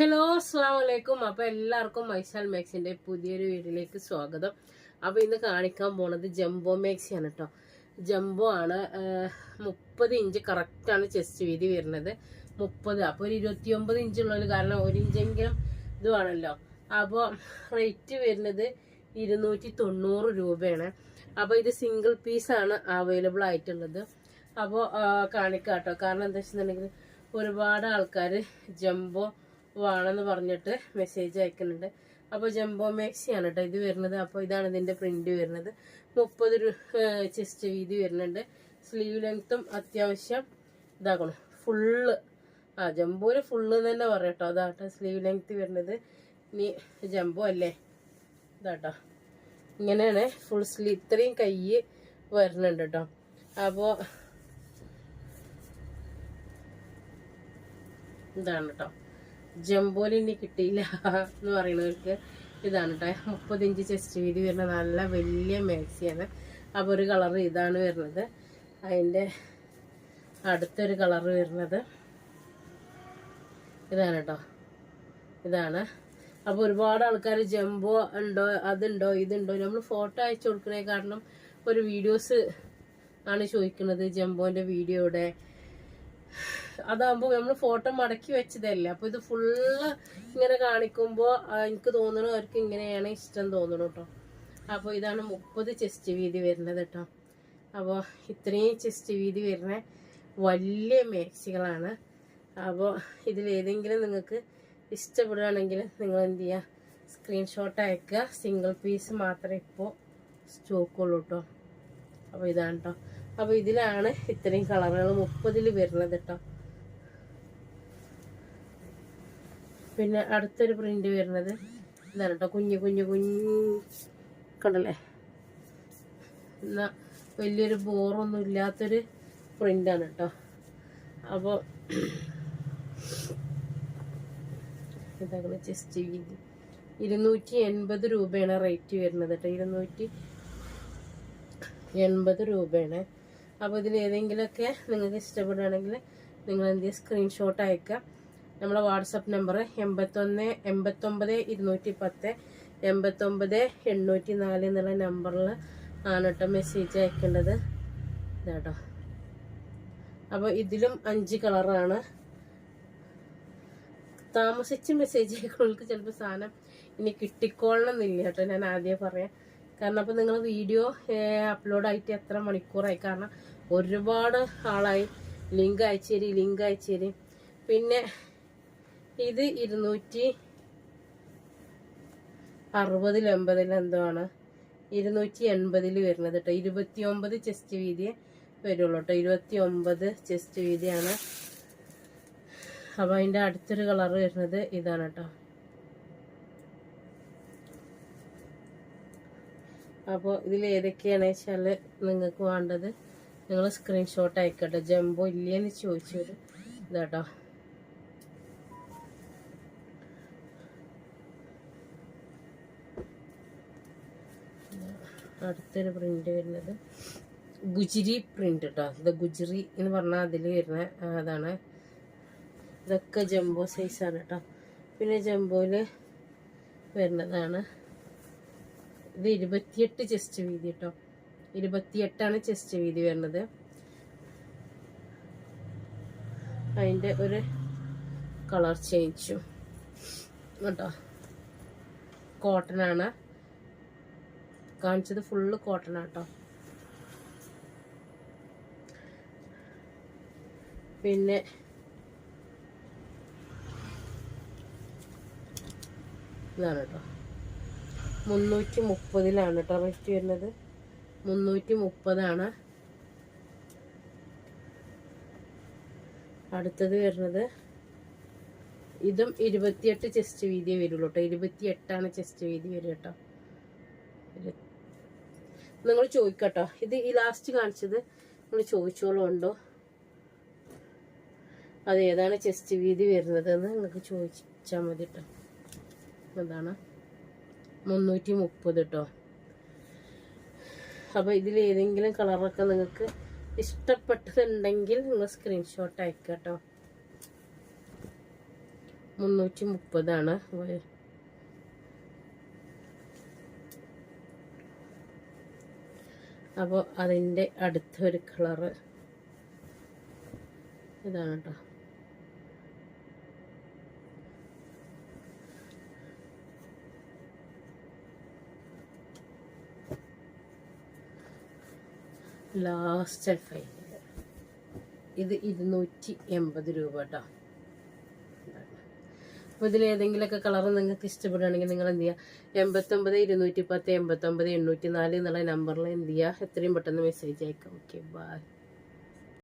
Hello അസ്സാമലൈക്കും വലൈക്കും അപ്പൊ എല്ലാവർക്കും മൈസാൽ മാക്സിന്റെ പുതിയൊരു വീഡിയോയിലേക്ക് സ്വാഗതം. അപ്പോൾ ഇന്ന് കാണിക്കാൻ പോണത് ജംബോ മാക്സി ആണ് കേട്ടോ ജംബോ ആണ് മുപ്പത് ഇഞ്ച് കറക്റ്റ് ആണ് ചെസ്റ്റ് വീതി വരുന്നത്. മുപ്പത് അപ്പോൾ ഒരു ഇരുപത്തി ഒമ്പത് ഇഞ്ച് ഉള്ളത് കാരണം ഒരു ഇഞ്ചെങ്കിലും ഇതുവാണല്ലോ അപ്പോൾ റേറ്റ് വരുന്നത് ഇരുന്നൂറ്റി തൊണ്ണൂറ് രൂപയാണ്. അപ്പോൾ ഇത് സിംഗിൾ പീസാണ് അവൈലബിൾ ആയിട്ടുള്ളത്. അപ്പോൾ കാണിക്കാം കേട്ടോ കാരണം എന്താ വെച്ചിട്ടുണ്ടെങ്കിൽ ഒരുപാട് ആൾക്കാർ ജംബോ വേണമെന്ന് പറഞ്ഞിട്ട് മെസ്സേജ് അയക്കുന്നുണ്ട്. അപ്പോൾ ജംബോ മാക്സിയാണ് കേട്ടോ ഇത് വരുന്നത്. അപ്പോൾ ഇതാണ് ഇതിന്റെ പ്രിന്റ് വരുന്നത്. മുപ്പത് ചെസ്റ്റ് വീതി വരുന്നുണ്ട്. സ്ലീവ് ലെങ്ത്തും അത്യാവശ്യം ഇതാക്കണം. ഫുള്ള് ആ ജംബോയിൽ ഫുള്ള് തന്നെ പറയട്ടോ അതാട്ടോ സ്ലീവ് ലെങ്ത് വരുന്നത്. ഇനി ജംബോ അല്ലേ? ഇതാട്ടോ ഇങ്ങനെയാണ് ഫുൾ സ്ലീവ് ഇത്രയും കൈ വരുന്നുണ്ട് കേട്ടോ അപ്പോൾ ഇതാണ് കേട്ടോ ജംബോയിൽ ഇനി കിട്ടിയില്ല എന്ന് പറയുന്നവർക്ക് ഇതാണ് കേട്ടോ മുപ്പത് ഇഞ്ച് ചെസ്റ്റ് വീതി വരുന്ന നല്ല വലിയ മാക്സിയാണ്. അപ്പോൾ ഒരു കളർ ഇതാണ് വരുന്നത്. അതിന്റെ അടുത്തൊരു കളർ വരുന്നത്. ഇതാണ് കേട്ടോ ഇതാണ്. അപ്പോൾ ഒരുപാട് ആൾക്കാർ ജംബോ ഉണ്ടോ അതുണ്ടോ ഇതുണ്ടോ നമ്മൾ ഫോട്ടോ അയച്ചു കൊടുക്കണേ കാരണം ഒരു വീഡിയോസ് ആണ് ചോദിക്കുന്നത് ജംബോന്റെ വീഡിയോയുടെ അതാകുമ്പോൾ നമ്മൾ ഫോട്ടോ മടക്കി വെച്ചതല്ലേ. അപ്പോൾ ഇത് ഫുള്ള് ഇങ്ങനെ കാണിക്കുമ്പോൾ എനിക്ക് തോന്നുന്നു അവർക്ക് ഇങ്ങനെയാണ് ഇഷ്ടം തോന്നണു കേട്ടോ അപ്പോൾ ഇതാണ് മുപ്പത് ചെസ്റ്റ് വീതി വരുന്നത് കേട്ടോ അപ്പോൾ ഇത്രയും ചെസ്റ്റ് വീതി വരുന്ന വലിയ മാക്സികളാണ് അപ്പോൾ ഇതിലേതെങ്കിലും നിങ്ങൾക്ക് ഇഷ്ടപ്പെടുകയാണെങ്കിൽ നിങ്ങൾ എന്ത് ചെയ്യുക സ്ക്രീൻഷോട്ട് അയക്കുക. സിംഗിൾ പീസ് മാത്രമേ ഇപ്പോൾ സ്റ്റോക്കുള്ളൂ കേട്ടോ അപ്പോൾ ഇതാണ് കേട്ടോ അപ്പോൾ ഇതിലാണ് ഇത്രയും കളറുകൾ മുപ്പതിൽ വരുന്നത് കേട്ടോ പിന്നെ അടുത്തൊരു പ്രിന്റ് വരുന്നത് ഇതാണ് കേട്ടോ കുഞ്ഞു കുഞ്ഞു കുഞ്ഞു കണ്ടല്ലേ? എന്നാ വലിയൊരു ബോറൊന്നും ഇല്ലാത്തൊരു പ്രിന്റാണ് കേട്ടോ അപ്പോൾ ഇരുന്നൂറ്റി എൺപത് രൂപയാണ് റേറ്റ് വരുന്നത് കേട്ടോ ഇരുന്നൂറ്റി എൺപത് രൂപയാണ് അപ്പോൾ ഇതിൽ ഏതെങ്കിലുമൊക്കെ നിങ്ങൾക്ക് ഇഷ്ടപ്പെടുകയാണെങ്കിൽ നിങ്ങൾ എന്ത് ചെയ്യുക സ്ക്രീൻഷോട്ട് അയക്കുക നമ്മുടെ വാട്സപ്പ് നമ്പർ എൺപത്തൊന്ന് എൺപത്തൊമ്പത് ഇരുന്നൂറ്റി പത്ത് എൺപത്തൊമ്പത് എണ്ണൂറ്റി നാല് എന്നുള്ള നമ്പറിൽ ആണ് കേട്ടോ മെസ്സേജ് അയക്കേണ്ടത്. ഇതാട്ടോ അപ്പോൾ ഇതിലും അഞ്ച് കളറാണ് താമസിച്ച് മെസ്സേജ് അയക്കുന്നവർക്ക് ചിലപ്പോൾ സാധനം ഇനി കിട്ടിക്കോളണം എന്നില്ല കേട്ടോ. ഞാൻ ആദ്യം പറയാം. കാരണം അപ്പോൾ നിങ്ങൾ വീഡിയോ അപ്ലോഡ് ആയിട്ട് എത്ര മണിക്കൂറായി? കാരണം ഒരുപാട് ആളായി. ലിങ്ക് അയച്ചേരി ലിങ്ക് അയച്ചേരി പിന്നെ ഇത് ഇരുന്നൂറ്റി അറുപതിൽ എൺപതിൽ എന്തോ ആണ്. ഇരുന്നൂറ്റി എൺപതിൽ വരുന്നത് കേട്ടോ ഇരുപത്തി ഒമ്പത് ചെസ്റ്റ് വീതിയെ വരുള്ളൂ കേട്ടോ ഇരുപത്തി ഒമ്പത് ചെസ്റ്റ് വീതിയാണ്. അപ്പോൾ അതിന്റെ അടുത്തൊരു കളർ വരുന്നത് ഇതാണ് കേട്ടോ അപ്പോൾ ഇതിൽ ഏതൊക്കെയാണ് വെച്ചാൽ നിങ്ങൾക്ക് വേണ്ടത്? നിങ്ങൾ സ്ക്രീൻഷോട്ട് അയക്കട്ടെ. ജംബോ ഇല്ലേന്ന് ചോദിച്ചത് ഇതാട്ടോ. അടുത്തൊരു പ്രിന്റ് വരുന്നത്. ഗുജിരി പ്രിന്റ് കേട്ടോ ഇത് ഗുജിരി എന്ന് പറഞ്ഞാൽ അതിൽ വരുന്ന അതാണ്. ഇതൊക്കെ ജംബോ സൈസാണ് കേട്ടോ പിന്നെ ജംബോയിൽ വരുന്നതാണ്. ഇത് ഇരുപത്തിയെട്ട് ചെസ്റ്റ് വീതി കേട്ടോ ഇരുപത്തിയെട്ടാണ് ചെസ്റ്റ് വീതി വരുന്നത്. അതിന്റെ ഒരു കളർ ചേഞ്ചു കേട്ടോ? കോട്ടൺ ആണ് കാണിച്ചത് ഫുള്ള് കോട്ടൺ ആട്ടോ പിന്നെ ഇതാണ് കേട്ടോ മുന്നൂറ്റി മുപ്പതിലാണ് കേട്ടോ റേറ്റ് വരുന്നത്. മുന്നൂറ്റി മുപ്പതാണ് അടുത്തത് വരുന്നത്. ഇതും ഇരുപത്തിയെട്ട് ചെസ്റ്റ് വീതിയെ വരുള്ളൂ കേട്ടോ ഇരുപത്തിയെട്ടാണ് ചെസ്റ്റ് വീതി വരിക കേട്ടോ നിങ്ങൾ ചോദിക്കട്ടോ. ഇത് ഈ ലാസ്റ്റ് കാണിച്ചത് നിങ്ങൾ ചോദിച്ചോളൂ ഉണ്ടോ അത് ഏതാണ് ചെസ്റ്റ് വീതി വരുന്നത് എന്ന് നിങ്ങൾക്ക് ചോദിച്ചാൽ മതി കേട്ടോ അതാണ്. മുന്നൂറ്റി മുപ്പത് കേട്ടോ അപ്പോൾ ഇതിൽ ഏതെങ്കിലും കളറൊക്കെ നിങ്ങൾക്ക് ഇഷ്ടപ്പെട്ടതുണ്ടെങ്കിൽ നിങ്ങൾ സ്ക്രീൻഷോട്ട് അയക്കുക കേട്ടോ മുന്നൂറ്റി മുപ്പതാണ് അപ്പോൾ അതിന്റെ അടുത്തൊരു കളറ് ഇതാണ് കേട്ടോ ലാസ്റ്റ് ഫൈനൽ ഇത് ഇരുന്നൂറ്റി എൺപത് രൂപ കേട്ടോ അപ്പോൾ ഇതിലേതെങ്കിലുമൊക്കെ കളർ നിങ്ങൾക്ക് ഇഷ്ടപ്പെടുകയാണെങ്കിൽ നിങ്ങൾ എന്ത് ചെയ്യുക എൺപത്തൊമ്പത് ഇരുന്നൂറ്റി പത്ത് എൺപത്തൊമ്പത് എണ്ണൂറ്റി നാല് എന്നുള്ള നമ്പറിൽ എന്ത് ചെയ്യുക എത്രയും പെട്ടെന്ന് മെസ്സേജ് അയക്കാം. Okay bye